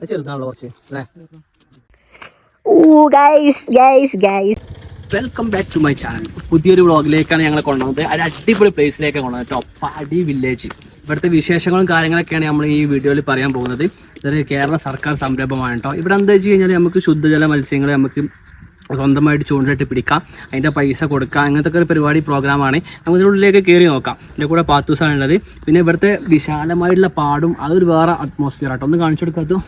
അത് ചെറുതാണല്ലോ കുറച്ച് അല്ലേ? ഓ guys guys guys welcome back to my channel പുതിയൊരു വ്ളോഗിലേക്കാണ് ഞങ്ങൾ കൊണ്ടുവന്നത്. ഒരു അടിപൊളി പ്ലേസിലേക്ക് കൊണ്ടുവന്നത് കേട്ടോ. പാടി വില്ലേജ് ഇവിടുത്തെ വിശേഷങ്ങളും കാര്യങ്ങളൊക്കെയാണ് നമ്മൾ ഈ വീഡിയോയിൽ പറയാൻ പോകുന്നത്. ഇതൊരു കേരള സർക്കാർ സംരംഭമാണ് കേട്ടോ. ഇവിടെ എന്താ വെച്ച് കഴിഞ്ഞാൽ നമുക്ക് ശുദ്ധജല മത്സ്യങ്ങൾ നമുക്ക് സ്വന്തമായിട്ട് ചൂണ്ടിട്ട് പിടിക്കാം. അതിന്റെ പൈസ കൊടുക്കാം. അങ്ങനത്തെ ഒരു പരിപാടി പ്രോഗ്രാമാണ് നമുക്ക് ഇതിനുള്ളിലേക്ക് കയറി നോക്കാം. എന്റെ കൂടെ പാത്തൂസാണുള്ളത് പിന്നെ ഇവിടുത്തെ വിശാലമായിട്ടുള്ള പാടും. അതൊരു വേറെ അറ്റ്മോസ്ഫിയർ ആട്ടോ ഒന്ന് കാണിച്ചു കൊടുക്കാത്ത?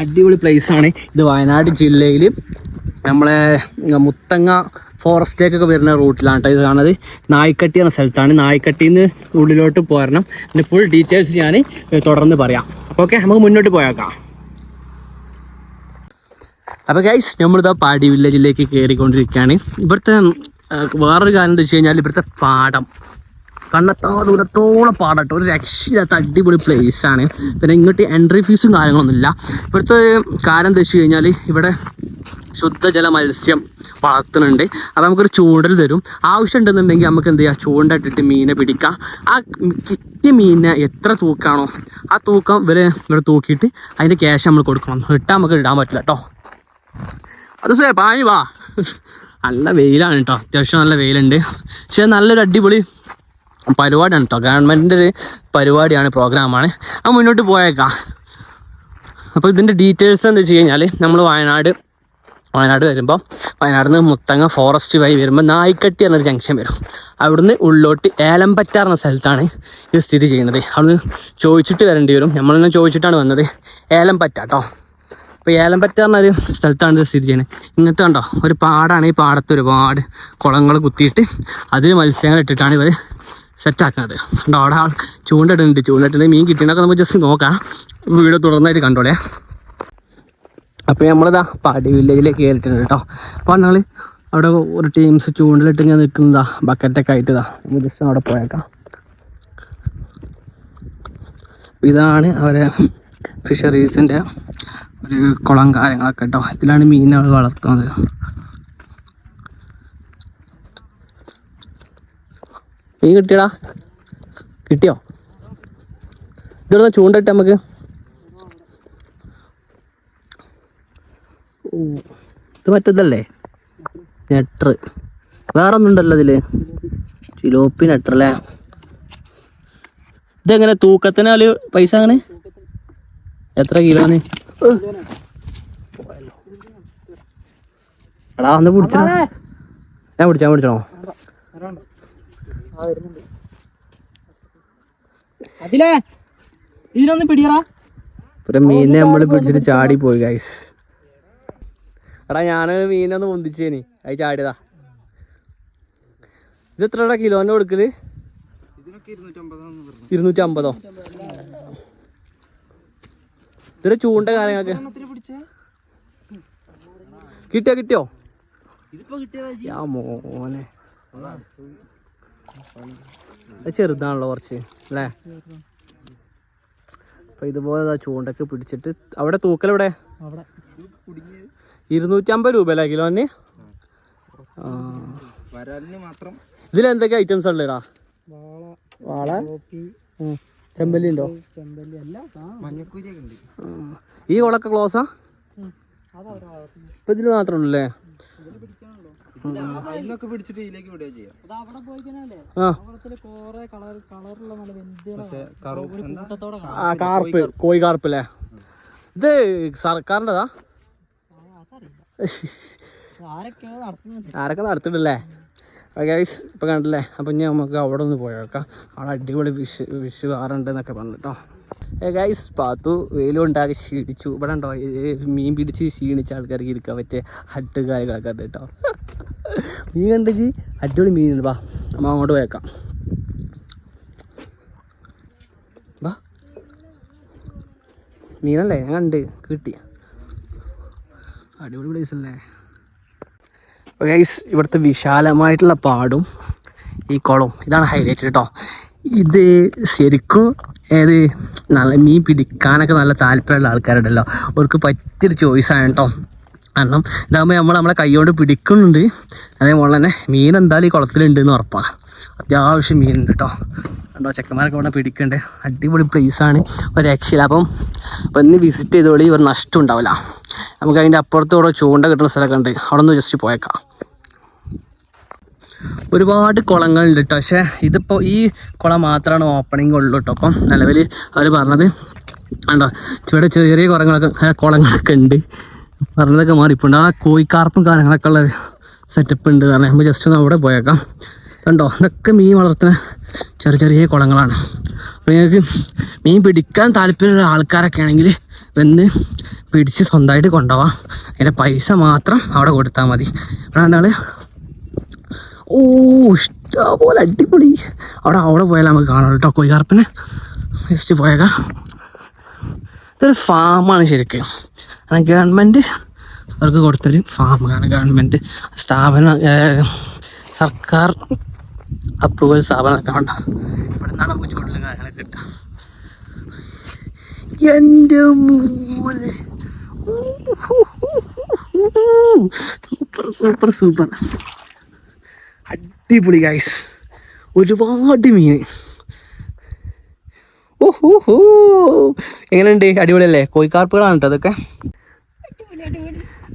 അടിപൊളി ആണ്. ഇത് വയനാട് ജില്ലയിൽ നമ്മളെ മുത്തങ്ങ ഫോറസ്റ്റിലേക്കൊക്കെ വരുന്ന റൂട്ടിലാണ് കേട്ടോ ഇത് കാണുന്നത്. നായ്ക്കട്ടി എന്ന സ്ഥലത്താണ്. നായ്ക്കട്ടിയിൽ നിന്ന് ഉള്ളിലോട്ട് പോരണം. അതിന്റെ ഫുൾ ഡീറ്റെയിൽസ് ഞാൻ തുടർന്ന് പറയാം. ഓക്കെ നമുക്ക് മുന്നോട്ട് പോയേക്കാം. അപ്പോൾ ഗൈസ് നമ്മളിതാ പാടി വില്ലേജിലേക്ക് കയറിക്കൊണ്ടിരിക്കുകയാണ് ഇവിടുത്തെ വേറൊരു കാര്യം എന്താ വെച്ച് കഴിഞ്ഞാൽ ഇവിടുത്തെ പാടം. കണ്ണെത്താ ദൂരത്തോളം പാടട്ടോ. ഒരു രക്ഷയില്ലാത്ത അടിപൊളി ആണ്. പിന്നെ ഇങ്ങോട്ട് എൻട്രി ഫീസും കാര്യങ്ങളൊന്നുമില്ല. ഇവിടുത്തെ ഒരു കാര്യം എന്താ വെച്ച് കഴിഞ്ഞാൽ ഇവിടെ ശുദ്ധജല മത്സ്യം വളർത്തുന്നുണ്ട്. അപ്പോൾ നമുക്കൊരു ചൂണ്ടൽ തരും. ആവശ്യം ഉണ്ടെന്നുണ്ടെങ്കിൽ നമുക്ക് എന്ത് ചെയ്യാം? ചൂണ്ടയിട്ടിട്ട് മീനെ പിടിക്കാം. ആ കിട്ടിയ മീനെ എത്ര തൂക്കാണോ ആ തൂക്കം ഇവരെ ഇവിടെ തൂക്കിയിട്ട് അതിന്റെ ക്യാഷ് നമ്മൾ കൊടുക്കണം. ഇട്ടാൽ നമുക്ക് ഇടാൻ പറ്റില്ല കേട്ടോ അത് സേ പാനി വാ. നല്ല വെയിലാണ് കേട്ടോ അത്യാവശ്യം നല്ല വെയിലുണ്ട്. പക്ഷേ നല്ലൊരു അടിപൊളി പരിപാടിയാണ് കേട്ടോ ഗവൺമെന്റിന്റെ ഒരു പരിപാടിയാണ് പ്രോഗ്രാമാണ്. ആ മുന്നോട്ട് പോയേക്കാം. അപ്പോൾ ഇതിന്റെ ഡീറ്റെയിൽസ് എന്താ വെച്ച് കഴിഞ്ഞാൽ നമ്മൾ വയനാട് വയനാട് വരുമ്പോൾ വയനാട് നിന്ന് മുത്തങ്ങ ഫോറസ്റ്റ് വഴി വരുമ്പോൾ നായിക്കട്ടി എന്നൊരു ജംഗ്ഷൻ വരും. അവിടുന്ന് ഉള്ളോട്ട് ഏലമ്പറ്റാർ എന്ന സ്ഥലത്താണ് ഇത് സ്ഥിതി ചെയ്യുന്നത്. അവിടുന്ന് ചോദിച്ചിട്ട് വരേണ്ടി വരും. നമ്മൾ തന്നെ ചോദിച്ചിട്ടാണ് വന്നത്. ഏലമ്പറ്റ കേട്ടോ അപ്പോൾ ഏലമ്പറ്റ എന്നൊരു സ്ഥലത്താണ് ഇത് സ്ഥിതി ചെയ്യുന്നത്. ഇങ്ങനത്തെ കണ്ടോ? ഒരു പാടാണ് ഈ പാടത്ത് ഒരുപാട് കുളങ്ങൾ കുത്തിയിട്ട് അതിൽ മത്സ്യങ്ങൾ ഇട്ടിട്ടാണ് ഇവർ സെറ്റാക്കുന്നത് കണ്ടോ അവിടെ ആൾ ചൂണ്ടിട്ടുണ്ട് ചൂണ്ടിട്ടുണ്ട് മീൻ കിട്ടിയതൊക്കെ നമുക്ക് ജസ്റ്റ് നോക്കാം. വീഡിയോ തുടർന്നായിട്ട് കണ്ടോളേ. അപ്പോൾ നമ്മളിതാ പാടി വില്ലേജിലേക്ക് കയറിയിട്ടുണ്ട് കേട്ടോ. അപ്പോൾ ഞങ്ങൾ അവിടെ ഒരു ടീംസ് ചൂണ്ടിലിട്ട് ഇങ്ങനെ നിൽക്കുന്നതാ ബക്കറ്റൊക്കെ ആയിട്ട് ഇതാ നമുക്ക് ജസ്റ്റ് അവിടെ പോയേക്കാം. ഇതാണ് അവരെ ഫിഷറീസിന്റെ ഒരു കുളം കാര്യങ്ങളൊക്കെ കേട്ടോ. ഇതിലാണ് മീനുകൾ വളർത്തുന്നത്. മീൻ കിട്ടിയടാ. കിട്ടിയോ? ഇതെവിടെ ചൂണ്ടിട്ട് നമുക്ക്? ഇത് മറ്റേതല്ലേ? നെട്ടർ. വേറെ ഒന്നുണ്ടല്ലോ ഇതിൽ. ചിലോപ്പി നെട്ടർ അല്ലേ ഇതെങ്ങനെ തൂക്കത്തിന് ഒരു പൈസ അങ്ങനെ? എത്ര കിലോന് എടാ ഒന്ന് പിടിച്ചോ. ഞാൻ പിടിച്ചാ പിടിച്ചോ. അതിലേ ഇതിനൊന്ന് പിടിയറാ ഒരു മീനിനെ നമ്മൾ പിടിച്ചിട്ട് ചാടി പോയി ഗൈസ് എടാ ഞാനൊരു മീനൊന്ന് പൊന്തിച്ചേനി അത് ചാടിയതാ. ഇത് എത്ര കിലോന്റെ കൊടുക്കൽ? ഇരുന്നൂറ്റി അമ്പതോ ഇതൊരു ചൂണ്ട കാര്യങ്ങളൊക്കെ. കിട്ടിയോ കിട്ടിയോ? മോനെ. അത് ചെറുതാണല്ലോ കുറച്ച് അല്ലേ? അപ്പൊ ഇതുപോലെ ചൂണ്ടക്ക് പിടിച്ചിട്ട് അവിടെ അവിടെ. ഇരുന്നൂറ്റമ്പത് രൂപ അല്ലേ കിലോന്? ആ. എന്തൊക്കെ ഐറ്റംസ് ഉള്ളടാ വാള. ചെമ്പല്ലി ഉണ്ടോ. ഈ കുളൊക്കെ ക്ലോസാ ഇപ്പൊ ഇതിൽ മാത്രമേ ഉള്ളൂ അല്ലേ? അതിലൊക്കെ പിടിച്ചിട്ട് ഇതിലേക്ക് വിടുക ചെയ്യാം. അത് അവിടെ പോയി കഴിഞ്ഞാലേ ആ. അവിടത്തിൽ കളർ കളറുള്ള നല്ല വെന്തിയുടെ ഒരു കൂട്ടത്തോടെ കാണാം. ആ കാർപ്പ് കോഴി കാർപ്പ് അല്ലേ? ഇത് സർക്കാരിന്റെതാ? ആരൊക്കെ നടത്തിയിട്ടില്ലേ? ഗൈസ് ഇപ്പം കണ്ടില്ലേ? അപ്പം ഇനി നമുക്ക് അവിടെ ഒന്ന് പോയേക്കാം അവിടെ അടിപൊളി വിഷ് വിഷ് വേറുണ്ട് എന്നൊക്കെ പറഞ്ഞിട്ടോ ഏ ഗൈസ് പാത്തു ഉണ്ടാകെ ക്ഷീണിച്ചു. ഇവിടെ ഉണ്ടോ? മീൻ പിടിച്ച് ക്ഷീണിച്ച ആൾക്കാർക്ക് ഇരിക്കാൻ പറ്റിയ ഹട്ട് കാര്യങ്ങളൊക്കെ ഉണ്ട് കേട്ടോ മീൻ കണ്ടിച്ച്. അടിപൊളി മീനുണ്ട്. വാ നമ്മൾ അങ്ങോട്ട് പോയേക്കാം. വാ. മീനല്ലേ? ഞാൻ കണ്ട്. കിട്ടി. അടിപൊളി പ്ലേസ് അല്ലേ? ഗൈസ് ഇവിടുത്തെ വിശാലമായിട്ടുള്ള പാടും ഈ കുളവും ഇതാണ് ഹൈലൈറ്റ് കേട്ടോ ഇത് ശരിക്കും ഏത് നല്ല മീൻ പിടിക്കാനൊക്കെ നല്ല താല്പര്യമുള്ള ആൾക്കാരുണ്ടല്ലോ. അവർക്ക് പറ്റിയൊരു ചോയ്സാണ് കേട്ടോ കാരണം ഇതാകുമ്പോൾ നമ്മൾ നമ്മളെ കൈകൊണ്ട് പിടിക്കുന്നുണ്ട്. അതേപോലെ തന്നെ മീൻ എന്തായാലും ഈ കുളത്തിലുണ്ട് എന്ന് ഉറപ്പാണ് അത്യാവശ്യം മീൻ ഉണ്ട് കേട്ടോ കണ്ടോ ചെക്കന്മാരൊക്കെ ഇവിടെ പിടിക്കുന്നുണ്ട് അടിപൊളി പ്ലേസാണ് ഒരു രക്ഷയില്ല. അപ്പം ഒന്ന് വിസിറ്റ് ചെയ്തോളി ഒരു നഷ്ടം ഉണ്ടാവില്ല. നമുക്ക് അതിന്റെ അപ്പുറത്ത് ഇവിടെ ചൂണ്ട കിട്ടുന്ന സ്ഥലമൊക്കെ ഉണ്ട്. അവിടെ നിന്ന് ജസ്റ്റ് പോയേക്കാം. ഒരുപാട് കുളങ്ങളുണ്ട് കേട്ടോ പക്ഷേ ഇതിപ്പോൾ ഈ കുളം മാത്രമാണ് ഓപ്പണിംഗ് ഉള്ളൂ കേട്ടോ അപ്പം നിലവിൽ അവർ പറഞ്ഞത് കണ്ടോ ചെറിയ ചെറിയ കുളങ്ങളൊക്കെ കുളങ്ങളൊക്കെ ഉണ്ട്. പറഞ്ഞതൊക്കെ മാറിപ്പോണ്ട് ആ കോഴിക്കാർപ്പും കാര്യങ്ങളൊക്കെ ഉള്ള സെറ്റപ്പ് ഉണ്ട്. കാരണം നമ്മൾ ജസ്റ്റ് ഒന്ന് അവിടെ പോയേക്കാം. കണ്ടോ? ഇതൊക്കെ മീൻ വളർത്തുന്ന ചെറിയ ചെറിയ കുളങ്ങളാണ്. അപ്പോൾ നിങ്ങൾക്ക് മീൻ പിടിക്കാൻ താല്പര്യമുള്ള ആൾക്കാരൊക്കെ ആണെങ്കിൽ വന്ന് പിടിച്ച് സ്വന്തമായിട്ട് കൊണ്ടുപോവാം. അതിന്റെ പൈസ മാത്രം അവിടെ കൊടുത്താൽ മതി. അതാണ് ഓ ഇഷ്ടപോലെ അടിപൊളി. അവിടെ അവിടെ പോയാൽ നമുക്ക് കാണാം കേട്ടോ കോഴിക്കാർപ്പിന്. ജസ്റ്റ് പോയേക്കാം. ഇതൊരു ഫാമാണ് ശരിക്കും. കാരണം ഗവൺമെന്റ് അവർക്ക് കൊടുത്തൊരു ഫാമാണ് ഗവൺമെന്റ് സ്ഥാപനം സർക്കാർ അപ്രൂവൽ സ്ഥാപനമൊക്കെ ഉണ്ട് ഇവിടെ നിന്നാണ് നമുക്ക് ചൂടുള്ള കാര്യങ്ങളൊക്കെ കിട്ടുക. എന്റെ സൂപ്പർ സൂപ്പർ സൂപ്പർ. അടിപൊളി ഗൈസ് ഒരുപാട് മീൻ. എങ്ങനെയുണ്ട്? അടിപൊളിയല്ലേ? കോഴിക്കാർപ്പുകളാണ് കേട്ടോ അതൊക്കെ.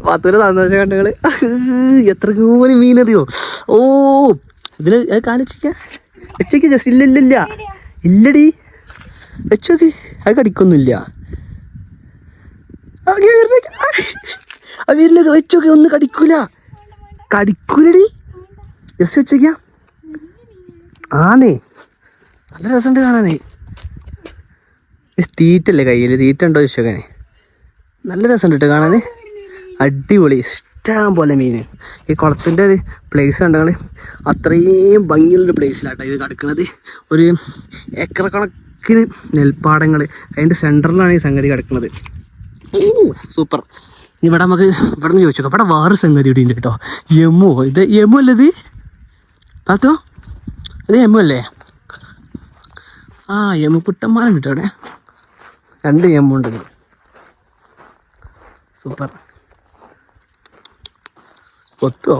പത്തൂര് സന്തോഷ കണ്ടുകൾ എത്ര കൂടി മീനറിയോ? ഓ ഇതിന് കാലിക്ക വെച്ചേക്ക്. ജസ്റ്റ്. ഇല്ല ഇല്ല ഇല്ല. ഇല്ലടി. വെച്ചോക്ക്. അത് കടിക്കൊന്നുമില്ല. വരുന്നേക്ക് വെച്ചോക്കെ. ഒന്നും കടിക്കൂല. കടിക്കൂലടി. ജസ്റ്റ് വെച്ചോക്കിയാ ആന്നേ. നല്ല രസമുണ്ട് കാണാനേ. തീറ്റല്ലേ കയ്യിൽ തീറ്റ ഉണ്ടോ ചോദിച്ചോക്കനെ നല്ല രസമുണ്ട് കേട്ടോ കാണാൻ അടിപൊളി. ഇഷ്ടം പോലെ മീൻ ഈ കുളത്തിന്റെ ഒരു പ്ലേസ് കണ്ടങ്ങൾ അത്രയും ഭംഗിയുള്ളൊരു പ്ലേസിലാട്ടോ ഇത് കിടക്കുന്നത് ഒരു ഏക്കർ കണക്കിന് നെൽപ്പാടങ്ങൾ അതിന്റെ സെന്ററിലാണ് ഈ സംഗതി കിടക്കുന്നത് സൂപ്പർ ഇവിടെ നമുക്ക് ഇവിടെ നിന്ന് ചോദിച്ചോ ഇവിടെ വേറെ സംഗതി ഇവിടെ ഉണ്ട് കേട്ടോ. യമു. ഇത് യമു അല്ലേ ഇത്? പാത്തോ? ഇത് യമു അല്ലേ? ആ യമു കുട്ടന്മാരുണ്ട് കേട്ടോ അവിടെ. രണ്ട് എം ഇതിൽ. സൂപ്പർ. കൊത്തോ?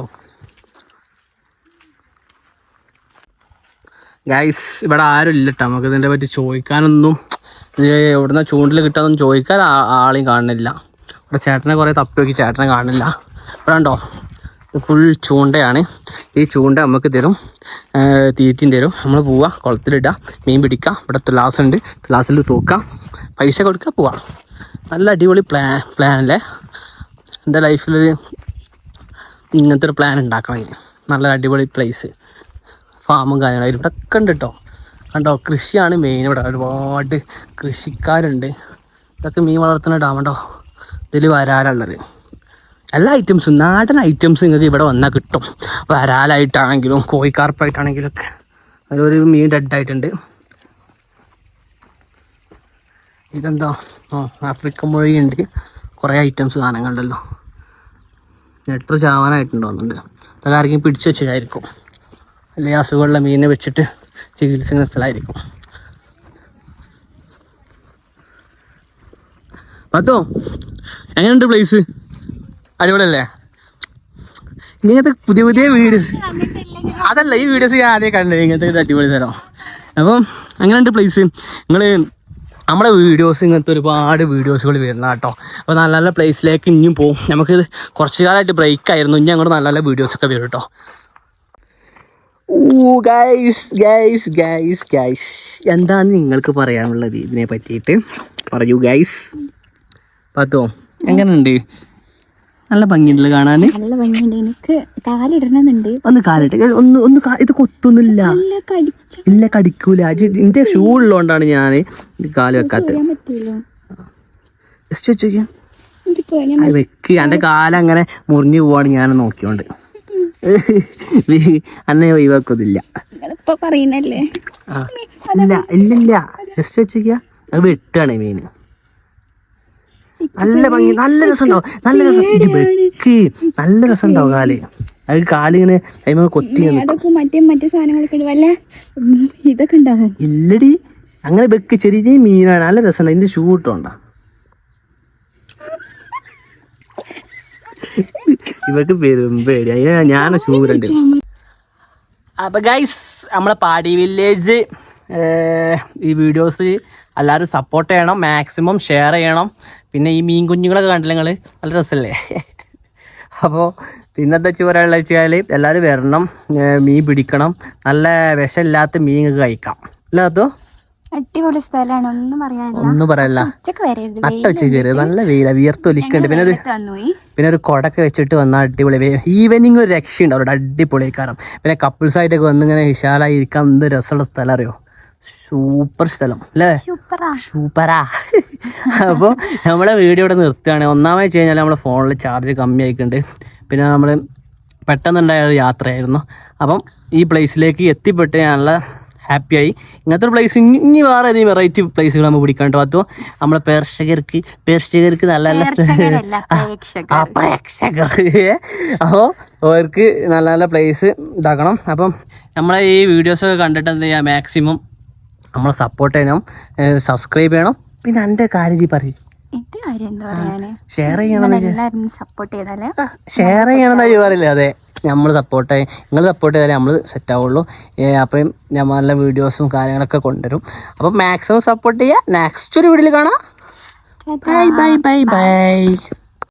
ഗൈസ് ഇവിടെ ആരും ഇല്ല കേട്ടോ നമുക്ക് ഇതിനെ പറ്റി ചോദിക്കാനൊന്നും എവിടുന്ന ചൂണ്ടിൽ കിട്ടാനൊന്നും ചോദിക്കാൻ ആളെയും കാണുന്നില്ല. ഇവിടെ ചേട്ടനെ കുറേ തപ്പി ചേട്ടനെ കാണുന്നില്ല. ഇവിടെ ഉണ്ടോ ഇത് ഫുൾ ചൂണ്ടയാണ്. ഈ ചൂണ്ട നമുക്ക് തരും. തീറ്റയും തരും. നമ്മൾ പോവുക കുളത്തിലിടുക മീൻ പിടിക്കുക ഇവിടെ തുലാസുണ്ട്. തുലാസിൽ തൂക്കാം. പൈസ കൊടുക്കുക പോവാം. നല്ല അടിപൊളി പ്ലാൻ പ്ലാനല്ലേ? എന്റെ ലൈഫിലൊരു ഇങ്ങനത്തെ ഒരു പ്ലാൻ ഉണ്ടാക്കണം നല്ല അടിപൊളി പ്ലേസ് ഫാമും കാര്യങ്ങളും ഇവിടെ ഒക്കെ ഉണ്ട് കേട്ടോ കണ്ടോ കൃഷിയാണ് മെയിൻ ഇവിടെ. ഒരുപാട് കൃഷിക്കാരുണ്ട്. ഇതൊക്കെ മീൻ വളർത്തുന്ന ഡാമുണ്ടോ ഇതിൽ വരാലുള്ളത് എല്ലാ ഐറ്റംസും നാടൻ ഐറ്റംസ് നിങ്ങൾക്ക് ഇവിടെ വന്നാൽ കിട്ടും. വരാലായിട്ടാണെങ്കിലും കോഴിക്കാർപ്പായിട്ടാണെങ്കിലും ഒക്കെ. അതിലൊരു മീൻ ഡെഡായിട്ടുണ്ട് ഇതെന്താ? ആ ആഫ്രിക്കൻ മുഴയുണ്ട് കുറേ ഐറ്റംസ് സാധനങ്ങളുണ്ടല്ലോ. എത്ര ചാവാനായിട്ടുണ്ടോന്നുണ്ട് അതൊക്കെ ആരെങ്കിലും പിടിച്ചു വെച്ചതായിരിക്കും. അല്ലെങ്കിൽ അസുഖമുള്ള മീനിനെ വെച്ചിട്ട് ചികിത്സിക്കുന്ന സ്ഥലമായിരിക്കും. പത്തോ എങ്ങനെയുണ്ട് പ്ലേസ് അടിപൊളിയല്ലേ? ഇങ്ങനത്തെ പുതിയ പുതിയ വീഡിയോസ് അതല്ല ഈ വീഡിയോസ് ഞാൻ ആദ്യം കണ്ടു ഇങ്ങനത്തെ അടിപൊളി സ്ഥലം. അപ്പം അങ്ങനെയുണ്ട് പ്ലേസ് നിങ്ങൾ നമ്മുടെ വീഡിയോസ് ഇങ്ങനത്തെ ഒരുപാട് വീഡിയോസുകൾ വരുന്ന കേട്ടോ. അപ്പോൾ നല്ല നല്ല പ്ലേസിലേക്ക് ഇനിയും പോകും നമുക്ക് കുറച്ച് കാലമായിട്ട് ബ്രേക്ക് ആയിരുന്നു. ഇനി അങ്ങോട്ട് നല്ല നല്ല വീഡിയോസൊക്കെ വരും കേട്ടോ. ഊ ഗൈസ് ഗൈസ് ഗൈസ് ഗൈസ് എന്താണ് നിങ്ങൾക്ക് പറയാനുള്ളത് ഇതിനെ പറ്റിയിട്ട്? പറയൂ ഗൈസ് പത്തോ എങ്ങനെയുണ്ട്? നല്ല ഭംഗിയുണ്ടല്ലോ കാണാൻ നല്ല ഭംഗിയുണ്ട്. എനിക്ക് കാലിടണമെന്നുണ്ട് ഒന്ന് കാലിട്ട്. ഒന്ന് ഒന്ന് ഇത് കൊത്തുന്നില്ല ഇല്ല കടിക്കൂല. എന്റെ ഷൂ ഉള്ളതുകൊണ്ടാണ് ഞാൻ കാൽ വെക്കാത്തത്. പറ്റൂലോ. ജസ്റ്റ് വെച്ചോക്കിയാ. വെക്ക്. എന്റെ കാലങ്ങനെ മുറിഞ്ഞു പോവാണ് ഞാൻ നോക്കിയോണ്ട്. അന്നെ ഒഴിവാക്കൊന്നില്ല ഇല്ല ഇല്ല ഇല്ല. ജസ്റ്റ് വെച്ചോക്കിയാ. അത് വെട്ടാണ് മീന് നല്ല ഭംഗി നല്ല രസം. ഉണ്ടാവും നല്ല രസം വെക്ക്. നല്ല രസം ഉണ്ടാവും കാൽ. അത് കാലിങ്ങനെ അതിമ കൊത്തി. അതൊക്കെ മറ്റേ മറ്റേ സാധനങ്ങളൊക്കെ വല്ല ഇതൊക്കെ ഉണ്ടാവും ഇല്ലടി. അങ്ങനെ വെക്ക്. ചെറിയ മീനാണ്. നല്ല രസമുണ്ട്. അതിന്റെ ഷൂ ഇട്ടോണ്ട. ഇവക്ക് പെരും പേടി. ഞാൻ ഷൂ ഷൂരുണ്ട് അപ്പൊ ഗൈസ് നമ്മളെ പാടി വില്ലേജ് ഈ വീഡിയോസ് എല്ലാവരും സപ്പോർട്ട് ചെയ്യണം മാക്സിമം ഷെയർ ചെയ്യണം. പിന്നെ ഈ മീൻ കുഞ്ഞുങ്ങളൊക്കെ കണ്ടില്ല നിങ്ങൾ നല്ല രസമല്ലേ അപ്പോൾ പിന്നെന്താ വെച്ച് പറയാനുള്ള വെച്ചാൽ എല്ലാവരും വരണം മീൻ പിടിക്കണം. നല്ല വിഷമില്ലാത്ത മീൻ കഴിക്കാം. അല്ലേ അതോ അടിപൊളി സ്ഥലമാണ് ഒന്നും പറയാനില്ല. ഒന്നും പറയല്ല. ഉച്ചയ്ക്ക് നട്ട കയറി നല്ല വെയില. വിയർത്തൊലിക്കുന്നുണ്ട് പിന്നെ ഒരു പിന്നെ ഒരു കൊടക്ക് വെച്ചിട്ട് വന്നാൽ അടിപൊളി. ഈവനിങ് ഒരു രക്ഷയുണ്ട്. അവരുടെ അടിപൊളി കാരണം പിന്നെ കപ്പിൾസ് ആയിട്ടൊക്കെ വന്ന് ഇങ്ങനെ വിശാലായി ഇരിക്കാൻ എന്ത് രസമുള്ള സ്ഥലം അറിയോ? സൂപ്പർ സ്ഥലം അല്ലേ? സൂപ്പറാ. അപ്പോൾ നമ്മളെ വീഡിയോ ഇവിടെ നിർത്തുകയാണ്. ഒന്നാമത് വെച്ച് കഴിഞ്ഞാൽ നമ്മുടെ ഫോണിൽ ചാർജ് കമ്മി ആയിട്ടുണ്ട് പിന്നെ നമ്മൾ പെട്ടെന്നുണ്ടായ ഒരു യാത്രയായിരുന്നു. അപ്പം ഈ പ്ലേസിലേക്ക് എത്തിപ്പെട്ട് ഞാൻ നല്ല ഹാപ്പിയായി ഇങ്ങനത്തെ ഒരു പ്ലേസ് ഇനി വേറെ ഏതെങ്കിലും വെറൈറ്റി പ്ലേസുകൾ നമ്മൾ പിടിക്കാണ്ട് പറ്റുമോ നമ്മളെ പ്രേക്ഷകർക്ക് പ്രേക്ഷകർക്ക് നല്ല നല്ല. ആ പ്രേക്ഷകർ. അപ്പോൾ അവർക്ക് നല്ല നല്ല പ്ലേസ് ഇതാക്കണം. അപ്പം നമ്മളെ ഈ വീഡിയോസൊക്കെ കണ്ടിട്ട് എന്താ ചെയ്യുക മാക്സിമം നമ്മളെ സപ്പോർട്ട് ചെയ്യണം സബ്സ്ക്രൈബ് ചെയ്യണം. പിന്നെ എന്റെ കാര്യം ജി പറയും. എന്റെ ഷെയർ ചെയ്യണം സപ്പോർട്ട് ചെയ്താലേ? ഷെയർ ചെയ്യണം ജി പറയില്ലേ അതെ നമ്മൾ സപ്പോർട്ട് നിങ്ങൾ സപ്പോർട്ട് ചെയ്താലേ നമ്മൾ സെറ്റ് ആവുള്ളൂ. അപ്പം ഞാൻ നല്ല വീഡിയോസും കാര്യങ്ങളൊക്കെ കൊണ്ടുവരും. അപ്പം മാക്സിമം സപ്പോർട്ട് ചെയ്യുക നെക്സ്റ്റ് ഒരു വീഡിയോയിൽ കാണാം. Bye bye bye bye